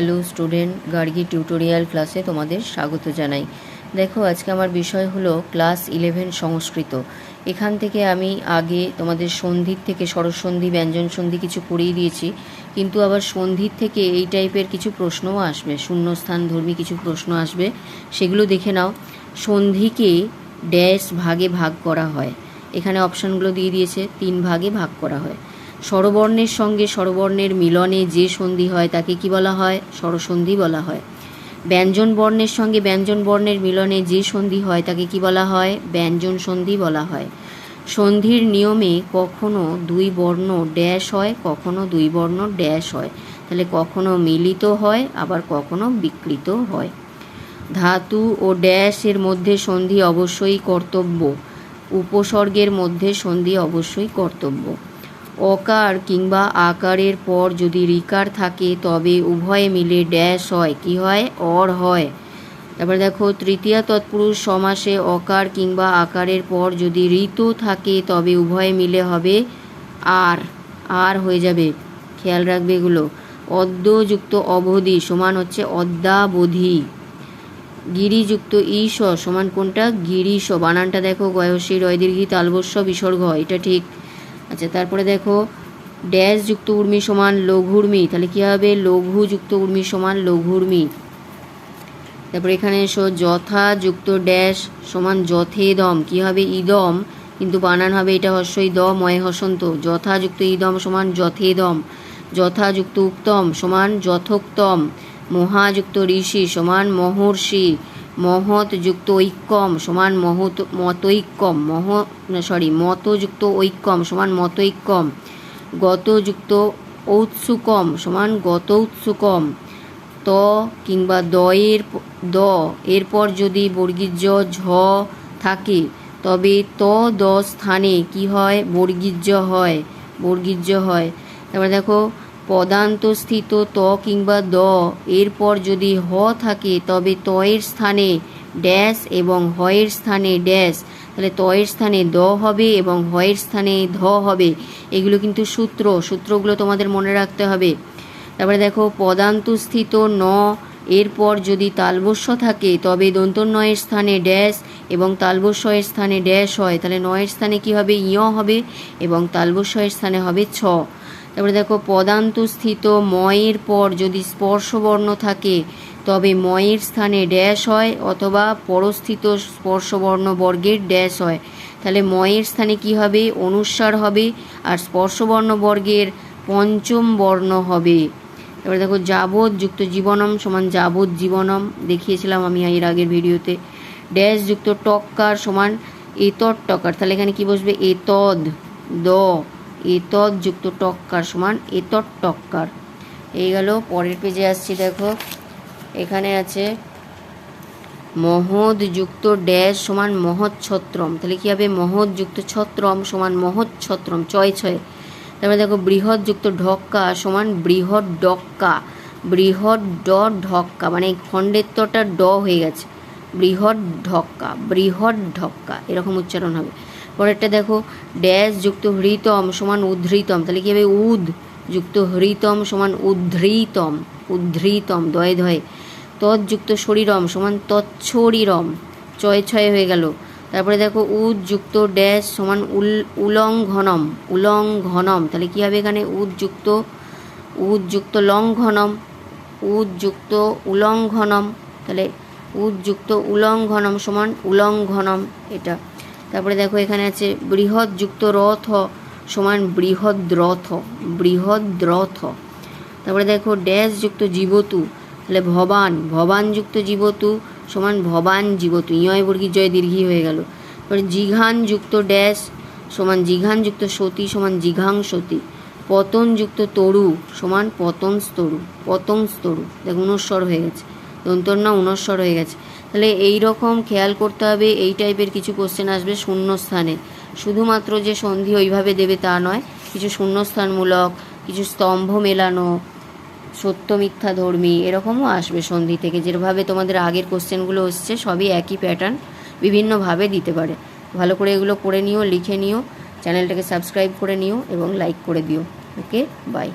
Hello student Gargi tutorial ক্লাসে তোমাদের স্বাগত জানাই। দেখো, আজকে আমার বিষয় হলো ক্লাস ইলেভেন সংস্কৃত। এখান থেকে আমি আগে তোমাদের সন্ধির থেকে স্বরসন্ধি ব্যঞ্জন সন্ধি কিছু করিয়ে দিয়েছি, কিন্তু আবার সন্ধির থেকে এই টাইপের কিছু প্রশ্নও আসবে, শূন্যস্থান ধর্মী কিছু প্রশ্ন আসবে, সেগুলো দেখে নাও। সন্ধিকে ড্যাশ ভাগে ভাগ করা হয়। এখানে অপশানগুলো দিয়ে দিয়েছে, তিন ভাগে ভাগ করা হয়। স্বরবর্ণের সঙ্গে স্বরবর্ণের মিলনে যে সন্ধি হয় তাকে কি বলা হয়? স্বরসন্ধি বলা হয়। ব্যঞ্জন বর্ণের সঙ্গে ব্যঞ্জন বর্ণের মিলনে যে সন্ধি হয় তাকে কি বলা হয়? ব্যঞ্জন সন্ধি বলা হয়। সন্ধির নিয়মে কখনো দুই বর্ণ ড্যাশ হয়, কখনো দুই বর্ণ ড্যাশ হয়। তাহলে কখনো মিলিত হয়, আবার কখনো বিকৃত হয়। ধাতু ও ড্যাশের মধ্যে সন্ধি অবশ্যই কর্তব্য। উপসর্গের মধ্যে সন্ধি অবশ্যই কর্তব্য। অকার কিংবা আকারের পর যদি রিকার থাকে, তবে উভয়ে মিলে ড্যাশ হয়। কি হয়? অর হয়। তারপরে দেখো, তৃতীয় তৎপুরুষ সমাসে অকার কিংবা আকারের পর যদি ঋতু থাকে, তবে উভয়ে মিলে হবে আর। আর হয়ে যাবে। খেয়াল রাখবে এগুলো। অদ্যযুক্ত অবধি সমান হচ্ছে অদ্যাবধি। গিরিযুক্ত ঈশ সমান কোনটা? গিরিশ। বানানটা দেখো, গয়সী রয় দীর্ঘি তালবস্য, বিসর্গ। এটা ঠিক। আচ্ছা তারপরে দেখো, ড্যাশ যুক্ত উর্মি সমান লঘুর্মি, তাহলে কী হবে? লঘু যুক্ত উর্মি সমান লঘুর্মি। তারপরে এখানে এসো, যথা যুক্ত ড্যাশ সমান যথেদম, কী হবে? ইদম, কিন্তু বানান হবে এটা হস্যই দ ময় হসন্ত। যথাযুক্ত ইদম সমান যথেদম যথাযুক্ত উক্তম সমান যথোক্তম মহাযুক্ত ঋষি সমান মহর্ষি। মহৎ যুক্ত ঐক্যম সমান মহৎ, মতৈক্যম। মহ সরি মতযুক্ত ঐক্যম সমান মতৈক্যম। গতযুক্ত ঔৎসুকম সমান গত উৎসুকম ত কিংবা দয়ের প- দ, এরপর যদি বর্গীর্য ঝ থাকে, তবে ত দ স্থানে কি হয়? বর্গীর্য হয় বর্গীর্য হয়। তারপরে দেখো পদান্তস্থিত ত কিংবা দ। এরপর যদি হ থাকে, তবে তয়ের স্থানে ড্যাশ এবং হয়ের স্থানে ড্যাশ। তাহলে তয়ের স্থানে দ হবে এবং হয়ের স্থানে ধ হবে। এগুলো কিন্তু সূত্র। সূত্রগুলো তোমাদের মনে রাখতে হবে। তারপরে দেখো, পদান্তস্থিত ন। এরপর যদি তালবস্য থাকে, তবে দন্তন্নয়ের স্থানে ড্যাশ এবং তালবস্যয়ের স্থানে ড্যাশ হয়। তাহলে নয়ের স্থানে কি হবে? ইয় হবে এবং তালবস্যয়ের স্থানে হবে ছ। তারপরে দেখো পদান্তস্থিত ময়ের পর যদি স্পর্শবর্ণ থাকে, তবে ময়ের স্থানে ড্যাশ হয় অথবা পরস্থিত স্পর্শবর্ণ বর্গের ড্যাশ হয়। তাহলে ময়ের স্থানে কি হবে? অনুস্বার হবে আর স্পর্শবর্ণ বর্গের পঞ্চম বর্ণ হবে। এবারে দেখো যাবৎ যুক্ত জীবনম সমান যাবৎ জীবনম দেখিয়েছিলাম আমি এর আগের ভিডিওতে। ড্যাশ যুক্ত টক্কার সমান এতদ টকার তাহলে এখানে কি বসবে? এতদ, দ। এতদ যুক্ত টক্কার সমান এতদ টক্কার। এই গেল, পরের পেজে আসছি, দেখো। এখানে আছে, মহৎ যুক্ত ড্যাশ সমান মহৎ ছত্রম। তাহলে কী হবে? মহৎ যুক্ত ছত্রম সমান মহৎ ছত্রম, ছয় ছয়। তারপরে দেখো, বৃহৎ যুক্ত ঢক্কা সমান বৃহৎ ডক্কা। বৃহৎ ড ঢক্কা মানে খণ্ডের তটা ড হয়ে গেছে। বৃহৎ ঢক্কা বৃহৎ ঢক্কা, এরকম উচ্চারণ হবে। পরেরটা দেখো, ড্যাশ যুক্ত হৃতম সমান উদ্ধৃতম। তাহলে কী হবে? উদ যুক্ত হৃতম সমান উদ্ধৃতম উদ্ধৃতম, দয়ে ধয়ে তৎযুক্ত শরীরম সমান তৎশরীরম, ছয় ছয় হয়ে গেল। তারপরে দেখো উদ যুক্ত ড্যাশ সমান উল, উলঙ্ঘনম উলঙ্ঘনম। তাহলে কী হবে এখানে? উদ যুক্ত উদ যুক্ত লঙ্ঘনম উদ যুক্ত উলঙ্ঘনম। তাহলে উদ যুক্ত উলঙ্ঘনম সমান উলঙ্ঘনম এটা। তারপরে দেখো এখানে আছে বৃহৎ যুক্ত রথ, সমান বৃহৎ রথ বৃহৎ রথ। তারপরে দেখো ড্যাশ যুক্ত জীবতু, তাহলে ভবান ভবান যুক্ত জীবতু, সমান ভবান জীবতু। ইয় বর্গী জয় দীর্ঘী হয়ে গেল। তারপরে জিঘান যুক্ত ড্যাশ, সমান জিঘান যুক্ত সতী, সমান জিঘাং সতী। পতন যুক্ত তরু, সমান পতন স্তরু পতন স্তরু দেখো উনস্বর হয়ে গেছে। দন্তর না উনস্বর হয়ে গেছে। তাহলে এই রকম খেয়াল করতে হবে, এই টাইপের কিছু কোশ্চেন আসবে শূন্য স্থানে শুধুমাত্র যে সন্ধি ওইভাবে দেবে তা নয়, কিছু শূন্যস্থানমূলক, কিছু স্তম্ভ মেলানো, সত্য মিথ্যা ধর্মী, এরকমও আসবে সন্ধি থেকে। যেভাবে তোমাদের আগের কোশ্চেনগুলো হচ্ছে সবই একই প্যাটার্ন বিভিন্নভাবে দিতে পারে। ভালো করে এগুলো করে নিও, লিখে নিও চ্যানেলটাকে সাবস্ক্রাইব করে নিও এবং লাইক করে দিও। Okay bye